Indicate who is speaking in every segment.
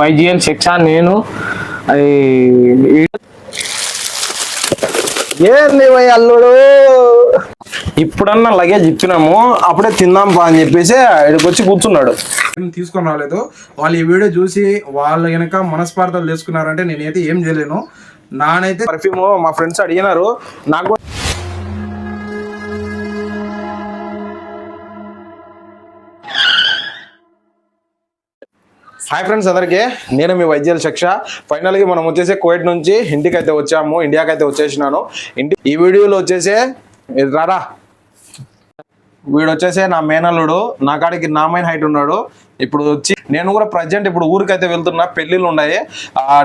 Speaker 1: వైజిఎల్ శిక్ష నేను అది
Speaker 2: ఏంది పోయి అల్లుడు? ఇప్పుడన్నా లగేజ్ ఇప్పినాము అప్పుడే తిందాం పా అని చెప్పేసి ఇక్కడికి వచ్చి కూర్చున్నాడు.
Speaker 3: ఏం తీసుకొని రాలేదు. వాళ్ళు ఈ వీడియో చూసి వాళ్ళు గనక మనస్పార్థాలు చేసుకున్నారంటే నేనైతే ఏం చేయలేను. నానైతే
Speaker 2: పర్ఫ్యూమ్ మా ఫ్రెండ్స్ అడిగినారు నాకు హాయ్ ఫ్రెండ్స్ అందరికీ. నేను మీ వైద్యాల శిక్ష. ఫైనల్గా మనం వచ్చేసి కోవిడ్ నుంచి ఇంటికి అయితే వచ్చాము. ఇండియాకి అయితే వచ్చేసినాను. ఇంటి ఈ వీడియోలో వచ్చేసి రారా. వీడు వచ్చేసి నా మేనల్లుడు. నా కాడికి నా మైన హైట్ ఉన్నాడు. ఇప్పుడు వచ్చి నేను కూడా ప్రజెంట్ ఇప్పుడు ఊరికైతే వెళ్తున్నా పెళ్ళిళ్ళు ఉన్నాయి.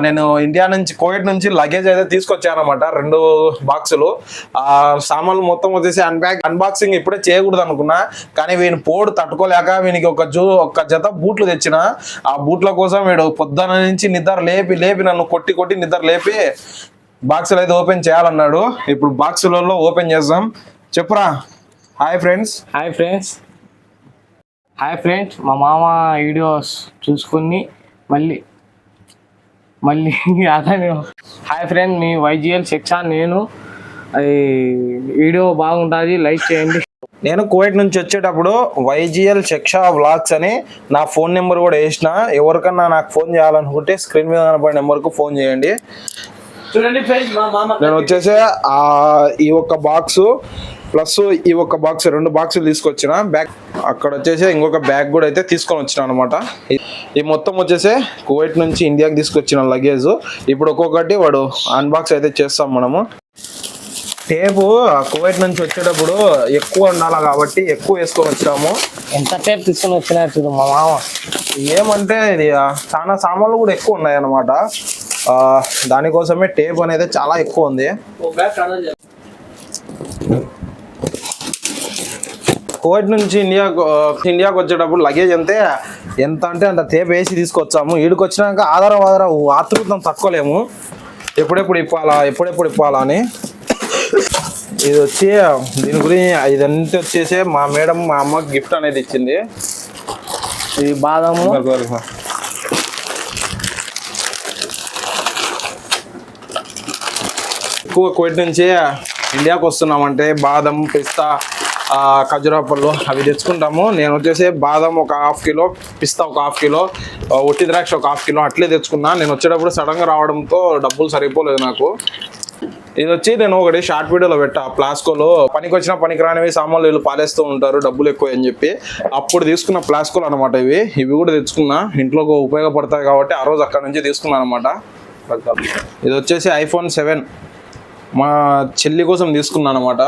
Speaker 2: నేను ఇండియా నుంచి కోవిడ్ నుంచి లగేజ్ అయితే తీసుకొచ్చానమాట రెండు బాక్సులు ఆ సామాన్లు మొత్తం వచ్చేసి అన్బ్యాక్ అన్బాక్సింగ్ ఇప్పుడే చేయకూడదు అనుకున్నా కానీ వీని పోడు తట్టుకోలేక వీనికి ఒక జూ ఒక జత బూట్లు తెచ్చిన. ఆ బూట్ల కోసం వీడు పొద్దున నుంచి నిద్ర లేపి లేపి నన్ను కొట్టి కొట్టి నిద్ర లేపి బాక్సులు అయితే ఓపెన్ చేయాలన్నాడు. ఇప్పుడు బాక్సులలో ఓపెన్ చేద్దాం. చెప్పురా. Hi friends
Speaker 1: hi friends hi friends మా మామ వీడియోస్ చూసుకుని మళ్ళీ మళ్ళీ అతను. హాయ్ ఫ్రెండ్ మీ వైజిఎల్ శిక్ష నేను. అది వీడియో బాగుంటుంది. లైక్ చేయండి.
Speaker 2: నేను కువైట్ నుంచి వచ్చేటప్పుడు వైజిఎల్ శిక్షా వ్లాగ్స్ అని నా ఫోన్ నెంబర్ కూడా వేసిన. ఎవరికన్నా నాకు ఫోన్ చేయాలనుకుంటే స్క్రీన్ మీద కనపడే నెంబర్కు ఫోన్ చేయండి.
Speaker 1: చూడండి ఫ్రెండ్స్ మా మామ
Speaker 2: నేను వచ్చేసి ఆ ఈ ఒక్క బాక్స్ ప్లస్ ఈ ఒక్క బాక్స్ రెండు బాక్సులు తీసుకొచ్చిన. బ్యాగ్ అక్కడ వచ్చేసి ఇంకొక బ్యాగ్ కూడా అయితే తీసుకొని వచ్చిన అనమాట ఈ మొత్తం వచ్చేసి కువైట్ నుంచి ఇండియాకి తీసుకొచ్చిన లగేజ్ ఇప్పుడు ఒక్కొక్కటి వాడు అన్బాక్స్ అయితే చేస్తాం మనము. టేపు కువైట్ నుంచి వచ్చేటప్పుడు ఎక్కువ ఉండాలి కాబట్టి ఎక్కువ వేసుకొని వచ్చినాము.
Speaker 1: ఎంత టైప్ తీసుకొని వచ్చినారు చూడు మా మామ.
Speaker 2: ఏమంటే ఇది చాలా సామాన్లు కూడా ఎక్కువ ఉన్నాయి అనమాట దానికోసమే టేప్ అనేది చాలా ఎక్కువ ఉంది. కోవిడ్ నుంచి ఇండియా ఇండియాకి వచ్చేటప్పుడు లగేజ్ అంతే. ఎంత అంటే అంత టేప్ వేసి తీసుకొచ్చాము. ఈడికి వచ్చినాక ఆధారం ఆధారం ఆతృతం తక్కువలేము ఎప్పుడెప్పుడు ఇప్పాలా ఎప్పుడెప్పుడు ఇప్పాలా అని. ఇది వచ్చి దీని గురించి ఇదంతా వచ్చేసి మా మేడం మా అమ్మకి గిఫ్ట్ అనేది ఇచ్చింది.
Speaker 1: ఇది బాదము.
Speaker 2: ఎక్కువ కోవిడ్ నుంచి ఇండియాకి వస్తున్నామంటే బాదం పిస్తా ఖజురా పళ్ళు అవి తెచ్చుకుంటాము. నేను వచ్చేసి బాదం ఒక హాఫ్ కిలో పిస్తా ఒక హాఫ్ కిలో ఒట్టి ద్రాక్ష ఒక హాఫ్ కిలో అట్లే తెచ్చుకున్నా. నేను వచ్చేటప్పుడు సడన్గా రావడంతో డబ్బులు సరిపోలేదు నాకు. ఇది వచ్చి నేను ఒకటి షార్ట్ వీడియోలో పెట్టా. ప్లాస్కోలో పనికి వచ్చిన పనికి రానివి సామాన్లు వీళ్ళు పాలేస్తూ ఉంటారు డబ్బులు ఎక్కువ అని చెప్పి. అప్పుడు తీసుకున్న ప్లాస్కోలు అనమాట ఇవి. ఇవి కూడా తెచ్చుకున్నా. ఇంట్లోకి ఉపయోగపడతాయి కాబట్టి ఆ రోజు అక్కడ నుంచి తీసుకున్నాను అనమాట ఇది వచ్చేసి ఐఫోన్ సెవెన్. మా చెల్లి కోసం తీసుకున్నాను అనమాట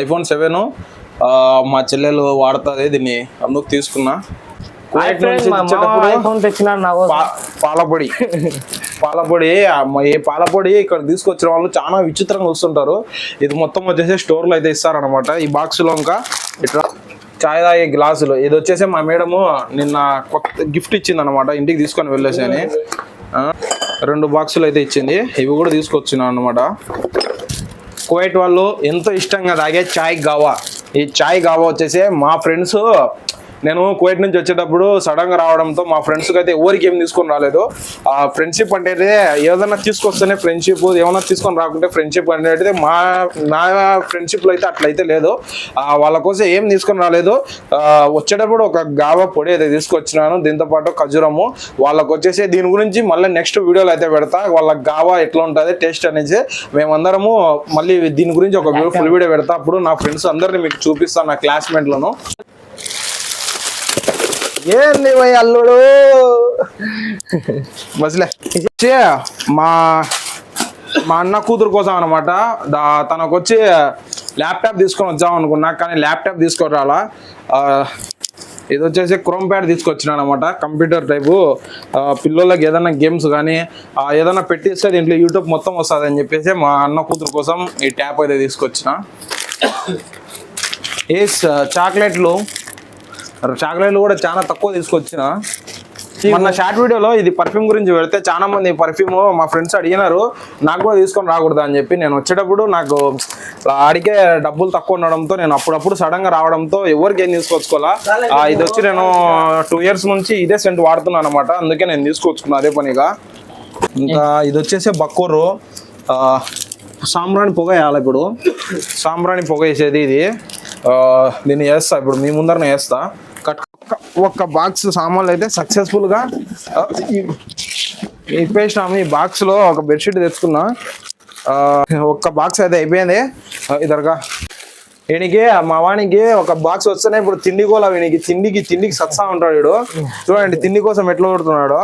Speaker 2: ఐఫోన్ సెవెన్ మా చెల్లెలు వాడుతుంది దీన్ని అందుకు తీసుకున్నా. పాలపొడి. పాలపొడి ఈ పాలపొడి ఇక్కడ తీసుకొచ్చిన వాళ్ళు చాలా విచిత్రంగా వస్తుంటారు. ఇది మొత్తం వచ్చేసి స్టోర్లో అయితే ఇస్తారనమాట ఈ బాక్సులో ఇంకా ఇట్లా చాయ్ తాగే గ్లాసులు. ఇది వచ్చేసి మా మేడము నిన్న కొత్త గిఫ్ట్ ఇచ్చింది అనమాట ఇంటికి తీసుకొని వెళ్ళేసి అని. రెండు బాక్సులు అయితే ఇచ్చింది. ఇవి కూడా తీసుకొచ్చినా అనమాట కువైట్ వాళ్ళు ఎంతో ఇష్టంగా తాగే చాయ్ గావా. ఈ చాయ్ గావా వచ్చేసి మా ఫ్రెండ్స్ నేను కువైట్ నుంచి వచ్చేటప్పుడు సడన్గా రావడంతో మా ఫ్రెండ్స్ అయితే ఎవరికి ఏం తీసుకొని రాలేదు. ఆ ఫ్రెండ్షిప్ అంటే ఏదైనా తీసుకొస్తేనే ఫ్రెండ్షిప్ ఏమైనా తీసుకొని రాకుంటే ఫ్రెండ్షిప్ అనేది మా నా ఫ్రెండ్షిప్లో అయితే అట్లయితే లేదు. ఆ, వాళ్ళ కోసం ఏం తీసుకొని రాలేదు. వచ్చేటప్పుడు ఒక గావా పొడి అయితే తీసుకొచ్చినాను. దీంతో పాటు ఖజూరము. వాళ్ళకి వచ్చేసి దీని గురించి మళ్ళీ నెక్స్ట్ వీడియోలో అయితే పెడతా. వాళ్ళ గావా ఎట్లా ఉంటుంది టేస్ట్ అనేది మేమందరము మళ్ళీ దీని గురించి ఒక ఫుల్ వీడియో పెడతా. అప్పుడు నా ఫ్రెండ్స్ అందరిని మీకు చూపిస్తాను నా క్లాస్మేట్లను ఏంది పోయి అల్లుడు? బస్లే మా మా అన్న కూతురు కోసం అనమాట తనకు వచ్చి ల్యాప్టాప్ తీసుకొని వచ్చాం అనుకున్నా కానీ ల్యాప్టాప్ తీసుకొని రాలా ఇది వచ్చేసి క్రోమ్ ప్యాడ్ తీసుకొచ్చినా అనమాట కంప్యూటర్ టైపు. పిల్లలకి ఏదైనా గేమ్స్ కానీ ఏదైనా పెట్టిస్తే దీంట్లో యూట్యూబ్ మొత్తం వస్తుంది అని చెప్పేసి మా అన్న కూతురు కోసం ఈ ట్యాప్ అయితే తీసుకొచ్చిన. ఏస్ చాక్లెట్లు? చాక్లెట్లు కూడా చాలా తక్కువ తీసుకొచ్చిన.
Speaker 4: మొన్న షార్ట్ వీడియోలో ఇది పర్ఫ్యూమ్ గురించి పెడితే చాలా మంది పర్ఫ్యూమ్ మా ఫ్రెండ్స్ అడిగినారు నాకు కూడా తీసుకొని రాకూడదు? అని చెప్పి నేను వచ్చేటప్పుడు నాకు అడిగే డబ్బులు తక్కువ ఉండడంతో నేను అప్పుడప్పుడు సడన్గా రావడంతో ఎవరికి ఏం తీసుకొచ్చుకోవాలా? ఇది వచ్చి నేను టూ ఇయర్స్ నుంచి ఇదే సెంట్ వాడుతున్నాను అనమాట అందుకే నేను తీసుకొచ్చుకున్నా అదే పనిగా. ఇంకా ఇది వచ్చేసి బక్కూరు. ఆ, సాంబ్రాణి పొగ వేయాలి ఇప్పుడు. సాంబ్రాణి పొగ వేసేది ఇది. దీన్ని వేస్తా. ఇప్పుడు మీ ముందరనే వేస్తా. ఒక్క- బాక్స్ సామాన్లు అయితే సక్సెస్ఫుల్గా ఆ, ఈ- ఇప్పేసినాము ఈ బాక్స్లో ఒక బెడ్షీట్ తెచ్చుకున్నా. ఆ, ఒక్క బాక్స్ అయితే అయిపోయింది. ఆ, ఇదరగా. వీనికి మా వానికి ఒక బాక్స్ వస్తేనే ఇప్పుడు తిండి కోల వీనికి తిండికి తిండికి సత్సా ఉంటాడు వీడు. చూడండి తిండి కోసం ఎట్లా కొడుతున్నాడు.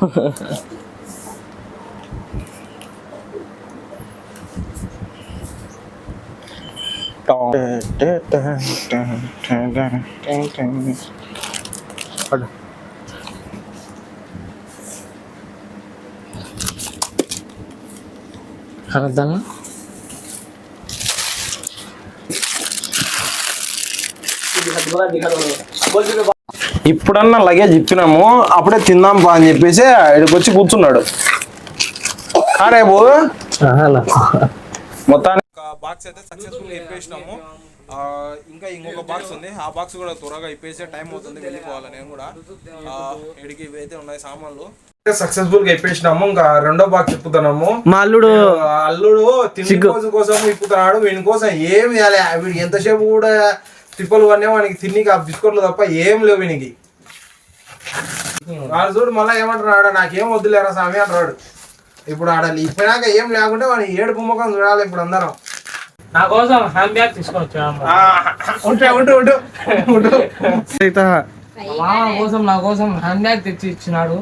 Speaker 4: ఇప్పుడన్నా లగేజ్ ఇప్పినాము అప్పుడే తిందాం పా అని చెప్పేసి ఇక్కడికి వచ్చి కూర్చున్నాడు. కారేబు మొత్తానికి బాక్స్ అయితే సక్సెస్ఫుల్ ఇప్పేసినాము. ఆ, ఇంకా ఇంకొక బాక్స్ ఉంది. ఆ బాక్స్ కూడా త్వరగా ఇప్పేసే టైం అవుతుంది వెళ్ళిపోవాలి నేను కూడా. ఆ, ఇడికి ఇవైతే ఉన్నాయి సామాన్లు.
Speaker 2: సక్సెస్ఫుల్గా ఇప్పేసినాము. ఇంకా రెండో బాక్స్ ఇప్పుతున్నాము.
Speaker 1: మా అల్లుడు
Speaker 2: అల్లుడు తిండి కోసం కోసం ఇప్పుతున్నాడు. వీని కోసం ఏం చేయాలి? వీడికి ఎంతసేపు కూడా తిప్పలు పడినా వానికి తిన్నికి ఆ బిస్కెట్లు తప్ప ఏం లేవు వీనికి. వాడు చూడు మళ్ళీ ఏమంటున్నాడు? నాకేం వద్దులేరా స్వామి అంటున్నాడు. ఇప్పుడు ఆడ ఇప్పినాక ఏం లేకుంటే వాడిని ఏడు ముఖం చూడాలి ఇప్పుడు అందరం.
Speaker 1: నా కోసం హ్యాండ్ బ్యాగ్
Speaker 2: ఉంటే ఉంటు ఉంటు
Speaker 1: మామ కోసం నా కోసం హ్యాండ్ బ్యాగ్ తెచ్చి ఇచ్చినాడు.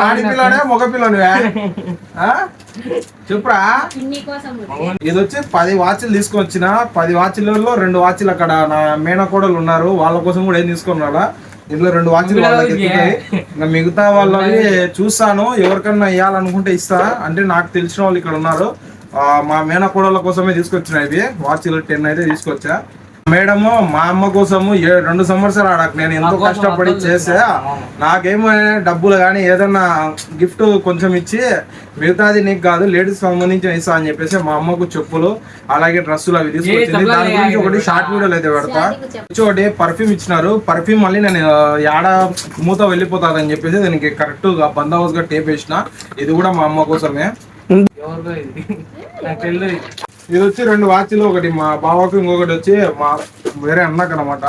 Speaker 2: ఆడి పిల్లనే మగ పిల్లనివే. ఆ? చెప్పురా. ఇది వచ్చి పది వాచ్లు తీసుకొచ్చిన. పది వాచ్లలో రెండు వాచ్లు అక్కడ నా మేనకోడలు ఉన్నారు. వాళ్ళ కోసం కూడా ఏం తీసుకున్నాడా ఇందులో రెండు వాచ్లు వాళ్ళకి మిగతా వాళ్ళవి చూస్తాను. ఎవరికన్నా ఇవ్వాలనుకుంటే ఇస్తా. అంటే నాకు తెలిసిన వాళ్ళు ఇక్కడ ఉన్నారు. మా మేనకోడల కోసమే తీసుకొచ్చిన ఇవి. వాచ్లు టెన్ అయితే తీసుకొచ్చా. మేడము మా అమ్మ కోసము రెండు సంవత్సరాలు ఆడకు. నేను ఎంతో కష్టపడి చేసా. నాకేమో డబ్బులు కానీ ఏదన్నా గిఫ్ట్ కొంచెం ఇచ్చి మిగతాది నీకు కాదు లేడీస్ సంబంధించిన ఇస్తా అని చెప్పేసి మా అమ్మకు చెప్పులు అలాగే డ్రెస్సులు అవి తీసుకొచ్చింది. దాని గురించి ఒకటి షార్ట్ వీడియోలు అయితే పెడతా. చూడండి పర్ఫ్యూమ్ ఇచ్చినారు. పర్ఫ్యూమ్ మళ్ళీ నేను యాడ మూత వెళ్ళిపోతాదని చెప్పేసి దీనికి కరెక్ట్గా బందోబస్తు గా టేప్ వేసిన. ఇది కూడా మా అమ్మ కోసమే.
Speaker 1: ఎవరిదో ఇది
Speaker 2: వచ్చి రెండు వాచ్లు ఒకటి మా బావకు ఇంకొకటి వచ్చి మా వేరే అన్నకు అనమాట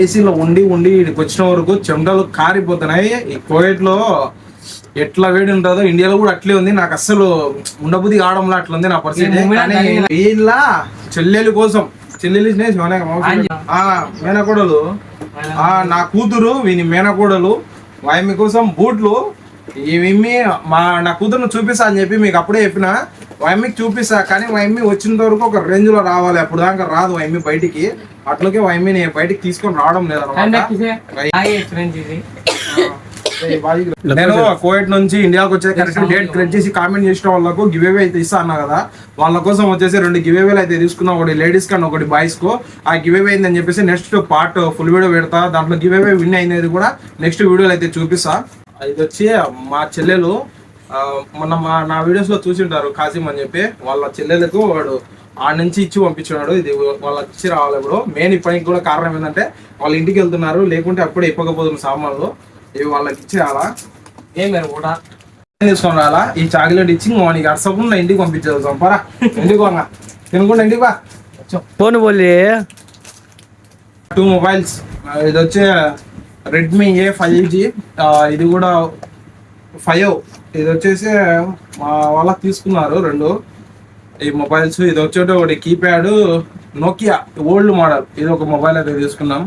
Speaker 2: ఏసీలో ఉండి ఉండి ఇక్కడికి వచ్చిన వరకు చెమటలు కారిపోతున్నాయి. ఈ కోవిడ్లో ఎట్లా వేడి ఉంటుందో ఇండియాలో కూడా అట్లే ఉంది. నాకు అస్సలు ఉండబుద్ధి కావడంలో అట్లా ఉంది నా పరిస్థితి. వీళ్ళ చెల్లెలు కోసం చెల్లెలు మేనకోడలు. ఆ నా కూతురు వీని మేనకోడలు వాయమి కోసం బూట్లు ఇవి మా నా కూతురును చూపిస్తా అని చెప్పి మీకు అప్పుడే చెప్పిన. వైమ్మికి చూపిస్తా కానీ వైమ్మి వచ్చినంత వరకు ఒక రేంజ్లో రావాలి. అప్పుడు దాకా రాదు వైమ్మి బయటికి. అట్లకే వైమ్మిని బయటికి తీసుకొని రావడం లేదు నేను కోవిడ్ నుంచి ఇండియాకి వచ్చే కరెక్ట్ డేట్ క్రెట్ చేసి కామెంట్ చేసిన వాళ్ళకు గివ్ అవే అయితే ఇస్తా అన్నా కదా. వాళ్ళ కోసం వచ్చేసి రెండు గివ్ అవేలు అయితే తీసుకున్నా. ఒకటి లేడీస్ కన్నా ఒకటి బాయ్స్కు. ఆ గివ్ అవే అయిందని చెప్పేసి నెక్స్ట్ పార్ట్ ఫుల్ వీడియో పెడతా. దాంట్లో గివ్ అవే విన్ అయినది కూడా నెక్స్ట్ వీడియోలో అయితే చూపిస్తా. ఇది వచ్చి మా చెల్లెలు మొన్న మా నా వీడియోస్లో చూసింటారు కాసిం అని చెప్పి. వాళ్ళ చెల్లెలకు వాడు ఆ నుంచి ఇచ్చి పంపించున్నాడు. ఇది వాళ్ళకి ఇచ్చి రావాలి ఇప్పుడు మెయిన్ ఇప్పటికి కూడా కారణం ఏంటంటే వాళ్ళ ఇంటికి వెళ్తున్నారు. లేకుంటే అప్పుడే ఇప్పకపోతున్న సామాన్లు. ఇవి వాళ్ళకి ఇచ్చి రావాలా
Speaker 1: ఏం కూడా
Speaker 2: తీసుకొని రాలా? ఈ చాక్లెట్ ఇచ్చి వానికి అరసకుండా ఇంటికి పంపించేది సంపరా ఇంటికి పోగా తినకుండా ఇంటికి బా
Speaker 1: ఫోన్ పోలే
Speaker 2: టూ మొబైల్స్ ఇది వచ్చి రెడ్మీ ఏ ఫైవ్ జీ ఇది కూడా ఫైవ్ ఇది వచ్చేసి మా వాళ్ళ తీసుకున్నారు రెండు. ఈ మొబైల్స్ ఇది వచ్చేటి ఒకటి కీప్యాడ్ నోకియా ఓల్డ్ మోడల్. ఇది ఒక మొబైల్ అయితే తీసుకున్నాం.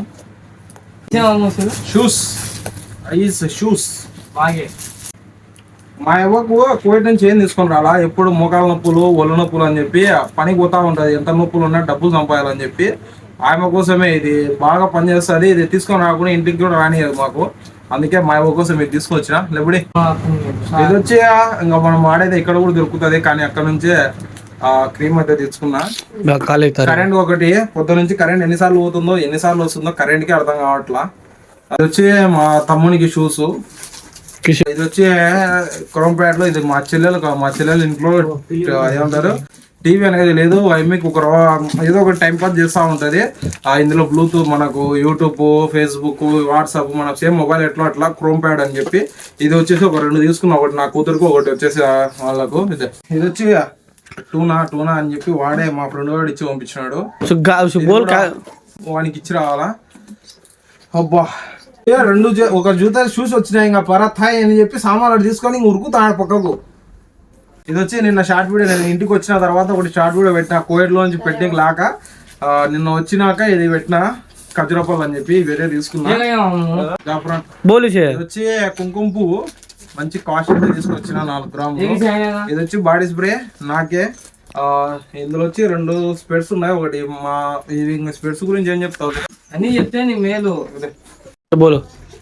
Speaker 2: షూస్ ఐస్ షూస్
Speaker 1: బాగే.
Speaker 2: మా అవ్వకు కోవిడ్ నుంచి ఏం తీసుకొని రాలా? ఎప్పుడు మోకాల నొప్పులు ఒళ్ళు నొప్పులు అని చెప్పి పనికి పోతా ఉంటుంది. ఎంత నొప్పులు ఉన్నా డబ్బులు సంపాదాలని చెప్పి ఆమె కోసమే ఇది. బాగా పనిచేస్తుంది ఇది తీసుకొని రాకుండా ఇంటికి కూడా రానియదు మాకు. అందుకే మా కోసం ఇది తీసుకొచ్చిన. లేబడి ఇది వచ్చి ఇంకా మనం వాడేది ఇక్కడ కూడా దొరుకుతుంది కానీ అక్కడ నుంచే క్రీమ్ అయితే తెచ్చుకున్నా.
Speaker 1: కాలు
Speaker 2: కరెంట్ ఒకటి పొద్దు నుంచి కరెంట్ ఎన్నిసార్లు పోతుందో ఎన్నిసార్లు వస్తుందో కరెంట్కి అర్థం కావట్లా. అది వచ్చి మా తమ్మునికి షూస్ ఇది వచ్చి క్రోమ్ ప్యాడ్లో ఇది మా చెల్లెలు మా చెల్లెలు ఇంట్లో ఏమంటారు? టీవీ అనేది లేదు. మీకు ఒక ఏదో ఒక టైం పాస్ చేస్తూ ఉంటది. ఆ ఇందులో బ్లూటూత్ మనకు యూట్యూబ్ ఫేస్బుక్ వాట్సాప్ మనకు సేమ్ మొబైల్ ఎట్లా అట్లా క్రోమ్ ప్యాడ్ అని చెప్పి ఇది వచ్చేసి ఒక రెండు తీసుకున్నా. ఒకటి నా కూతురుకు ఒకటి వచ్చేసి వాళ్ళకు. ఇది. ఇది వచ్చి టూనా టూనా అని చెప్పి వాడే మా ఫ్రెండ్ వాడు ఇచ్చి పంపించినాడు. వానికి ఇచ్చి రావాలా? అబ్బా. ఏ రెండు ఒక జూతా షూస్ వచ్చినాయి ఇంకా పరథాయ్ అని చెప్పి సామాన్లు తీసుకొని ఇంక ఉరుకుతాడు పక్కకు. ఇది వచ్చి నిన్న షార్ట్ వీడియో నేను ఇంటికి వచ్చిన తర్వాత ఒకటి షార్ట్ వీడియో పెట్టిన కోవిడ్ లోంచి పెట్టి లాక. నిన్న వచ్చినాక ఇది పెట్టిన ఖజురపల్ అని చెప్పి వేరే తీసుకున్నా. వచ్చి కుంకుమ పువ్వు మంచి కాస్ట్ తీసుకొచ్చిన నాలుగు గ్రాములు. ఇది వచ్చి బాడీ స్ప్రే నాకే. ఆ, ఇందులో వచ్చి రెండు స్పెట్స్ ఉన్నాయి. ఒకటి మా ఇది స్పెట్స్ గురించి ఏం చెప్తావు?
Speaker 1: అన్ని చెప్తే నీ మేలు. బోలు.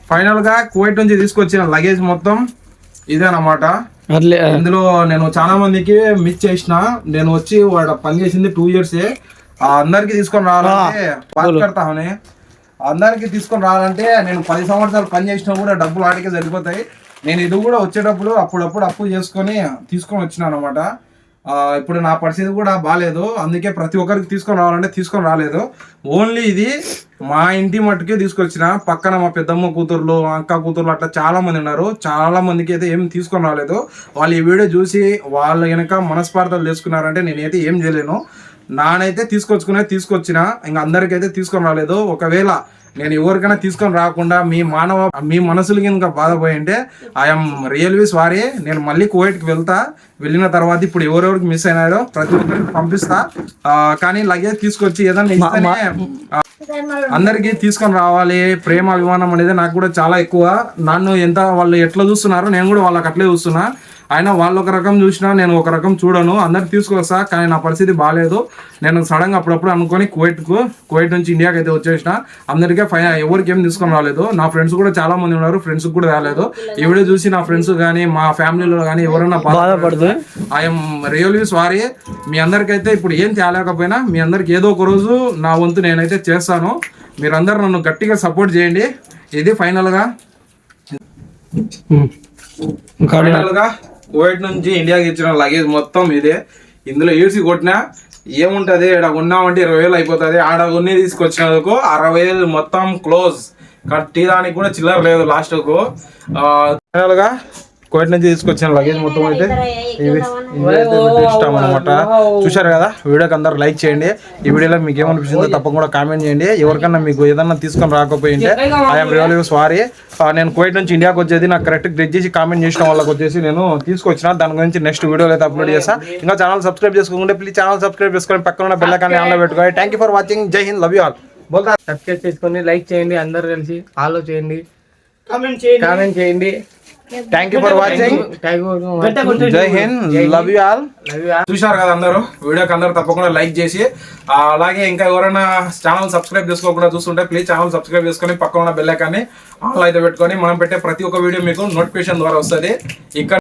Speaker 2: ఫైనల్గా కువైట్ నుంచి తీసుకొచ్చిన లగేజ్ మొత్తం ఇదేనమాట. ఇందులో నేను చాలా మందికి మిస్ చేసిన నేను వచ్చి వాడు పని చేసింది టూ ఇయర్స్ అందరికి తీసుకొని రావాలంటే బాత్ కడతా హోనే. అందరికి తీసుకొని రావాలంటే నేను పది సంవత్సరాలు పని చేసినా కూడా డబ్బులు ఆడికే సరిపోతాయి. నేను ఇది కూడా వచ్చేటప్పుడు అప్పుడప్పుడు అప్పు చేసుకొని తీసుకొని వచ్చిన అనమాట ఇప్పుడు నా పరిస్థితి కూడా బాగాలేదు అందుకే ప్రతి ఒక్కరికి తీసుకొని రావాలంటే తీసుకొని రాలేదు. ఓన్లీ ఇది మా ఇంటి మట్టుకే తీసుకొచ్చిన. పక్కన మా పెద్దమ్మ కూతుర్లు అక్క కూతుర్లు అట్లా చాలా మంది ఉన్నారు. చాలా మందికి అయితే ఏం తీసుకొని రాలేదు. వాళ్ళు ఈ వీడియో చూసి వాళ్ళు కనుక మనస్పార్థాలు చేసుకున్నారంటే నేనైతే ఏం చేయలేను. నానైతే తీసుకొచ్చుకునే తీసుకొచ్చిన. ఇంకా అందరికైతే తీసుకొని రాలేదు. ఒకవేళ నేను ఎవరికైనా తీసుకొని రాకుండా మీ మానవ మీ మనసులకి ఇంకా బాధపోయి ఉంటే ఐఎమ్ రియల్వీ సారీ నేను మళ్ళీ కువైట్కి వెళ్తా. వెళ్ళిన తర్వాత ఇప్పుడు ఎవరెవరికి మిస్ అయినారో ప్రతి ఒక్కరికి పంపిస్తా. కానీ లగేజ్ తీసుకొచ్చి ఇస్తేనే ఆ, అందరికీ తీసుకొని రావాలి. ప్రేమ అభిమానం అనేది నాకు కూడా చాలా ఎక్కువ. నన్ను ఎంత వాళ్ళు ఎట్లా చూస్తున్నారో నేను కూడా వాళ్ళకి అట్లే చూస్తున్నా. అయినా వాళ్ళు ఒక రకం చూసినా నేను ఒక రకం చూడను. అందరికి తీసుకొస్తా కానీ నా పరిస్థితి బాగాలేదు నేను సడన్గా అప్పుడప్పుడు అనుకొని కువైట్కు కువైట్ నుంచి ఇండియాకి అయితే వచ్చేసిన. అందరికీ ఫై ఎవరికి ఏం తీసుకొని రాలేదు. నా ఫ్రెండ్స్ కూడా చాలా మంది ఉన్నారు ఫ్రెండ్స్ కూడా రాలేదు. ఈ వీడియో చూసి నా ఫ్రెండ్స్ కానీ మా ఫ్యామిలీలో కానీ ఎవరైనా బాధపడుతూ ఐఎమ్ రియల్లీ సారీ. మీ అందరికైతే ఇప్పుడు ఏం తేలేకపోయినా మీ అందరికి ఏదో ఒక రోజు నా వంతు నేనైతే చేస్తాను. మీరందరూ నన్ను గట్టిగా సపోర్ట్ చేయండి. ఇది ఫైనల్గా ఫైనల్గా. కువైట్ నుంచి ఇండియాకి ఇచ్చిన లగేజ్ మొత్తం ఇదే. ఇందులో ఏసీ కొట్టినా ఏముంటది? ఇక్కడ ఉన్నామంటే ఇరవై వేలు అయిపోతుంది. ఆడ ఉన్ని తీసుకొచ్చినందుకు అరవై వేలు మొత్తం క్లోజ్ కట్టి దానికి కూడా చిల్లర లేదు లాస్ట్కు. కువైట్ నుంచి తీసుకొచ్చిన లగేజ్ మొత్తం అయితే ఇవి ఇష్టం అనమాట చూశారు కదా? వీడియోకి అందరు లైక్ చేయండి. ఈ వీడియోలో మీకు ఏమనిపించిందో తప్పకుండా కామెంట్ చేయండి. ఎవరికన్నా మీకు ఏదన్నా తీసుకొని రాకపోయింటే ఐఎమ్ రియల్ సారీ నేను కువైట్ నుంచి ఇండియాకి వచ్చేది నాకు కరెక్ట్ గ్రెడ్ చేసి కామెంట్ చేసిన వాళ్ళకి వచ్చేసి నేను తీసుకొచ్చిన. దాని గురించి నెక్స్ట్ వీడియోలో అయితే అప్లోడ్ చేస్తా. ఇంకా ఛానల్ సబ్స్క్రైబ్ చేసుకోకుంటే ప్లీజ్ ఛానల్ సబ్స్క్రైబ్ చేసుకొని పక్కన ఉన్న బెల్ ఐకాన్ ఆన్లో పెట్టుకోవాలి thank you for watching Jai Hind love you all బోల్తా
Speaker 1: సబ్స్క్రైబ్ చేసుకొని లైక్ చేయండి. అందరు కలిసి ఫాలో చేయండి. కామెంట్ చేయండి.
Speaker 2: Thank you for watching Jai Hind love you all చూశారు కదా అందరూ? వీడియోకి అందరూ తప్పకుండా లైక్ చేసి అలాగే ఇంకా ఎవరైనా ఛానల్ సబ్స్క్రైబ్ చేసుకోకుండా చూస్తుంటే ప్లీజ్ ఛానల్ సబ్స్క్రైబ్ చేసుకొని పక్కన ఉన్న బెల్ ఐకాన్ని ఆన్లో అయితే పెట్టుకొని మనం పెట్టే ప్రతి ఒక్క వీడియో మీకు నోటిఫికేషన్ ద్వారా వస్తుంది. ఇక్కడ